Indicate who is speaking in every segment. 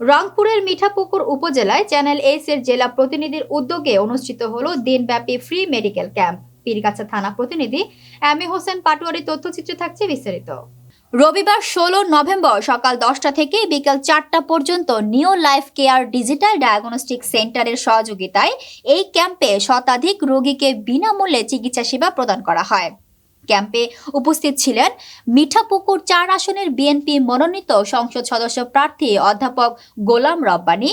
Speaker 1: রংপুরের মিঠাপুকুর উপজেলায় channel S এর জেলা প্রতিনিধির উদ্যোগে অনুষ্ঠিত হল দিনব্যাপী ফ্রি মেডিকেল ক্যাম্প। পীরগাছা থানা প্রতিনিধি এম হোসেন পাটোয়ারি তথ্যচিত্রে থাকছে বিস্তারিত। রবিবার ষোলো নভেম্বর সকাল দশটা থেকে বিকাল চারটা পর্যন্ত new life care digital diagnostic সেন্টারের সহযোগিতায় এই ক্যাম্পে শতাধিক রোগীকে বিনামূল্যে চিকিৎসা সেবা প্রদান করা হয়। ক্যাম্পে উপস্থিত ছিলেন মিঠাপুকুর চার আসনের বিএনপি মনোনীত সংসদ সদস্য প্রার্থী অধ্যাপক গোলাম রব্বানী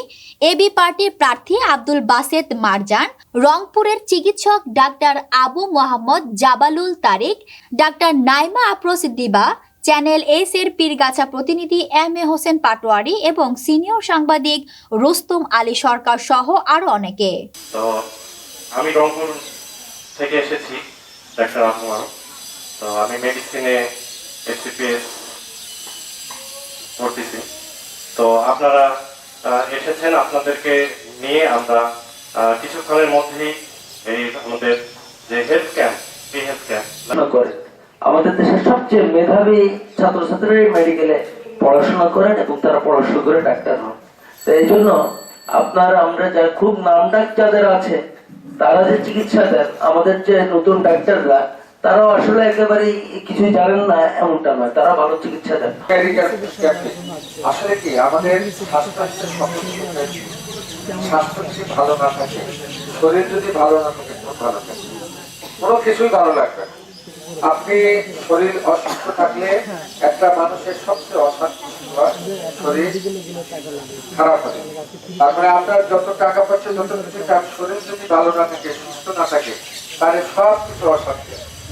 Speaker 1: এবি পার্টির প্রার্থী আব্দুল বাসেত মারজান, রংপুরের চিকিৎসক doctor Abu Mohammad Jabalul Tariq, doctor Naima Afroz Diba, channel S এর পীরগাছা প্রতিনিধি এম এ হোসেন পাটোয়ারি এবং সিনিয়র সাংবাদিক রুস্তুম আলী সরকার সহ আরও অনেকে।
Speaker 2: আমি রংপুর থেকে এসেছি, ডাক্তার রহমান তো আমি মেডিসিনে এসিপিএস পড়তেছি তো আপনারা এসেছেন আপনাদেরকে নিয়ে আমরা কিছুক্ষণের মধ্যেই এই আমাদের যে health camp free health camp
Speaker 3: আমাদের দেশের সবচেয়ে মেধাবী মেডিকেলে পড়াশোনা করেন এবং তারা পড়াশোনা করে ডাক্তার হন। তো এই জন্য আপনার, আমরা যা খুব নামডাক যাদের আছে, তারা যে চিকিৎসা দেন, আমাদের যে নতুন ডাক্তাররা তারাও আসলে একেবারেই কিছুই জানেন না, এমনটা নয়। তারা ভালো চিকিৎসা দেন।
Speaker 4: আসলে কি, আমাদের স্বাস্থ্য ভালো না থাকে, শরীর যদি ভালো না থাকে ভালো কোনো কিছুই ভালো লাগবে আপনি শরীর অসুস্থ থাকলে একটা মানুষের সবচেয়ে অশান্তি শরীর খারাপ হয়। তারপরে আপনার যত টাকা পয়সা, যত কিছু শরীর যদি ভালো না থাকে, সুস্থ না থাকে, তাহলে সব কিছু অশান্তি।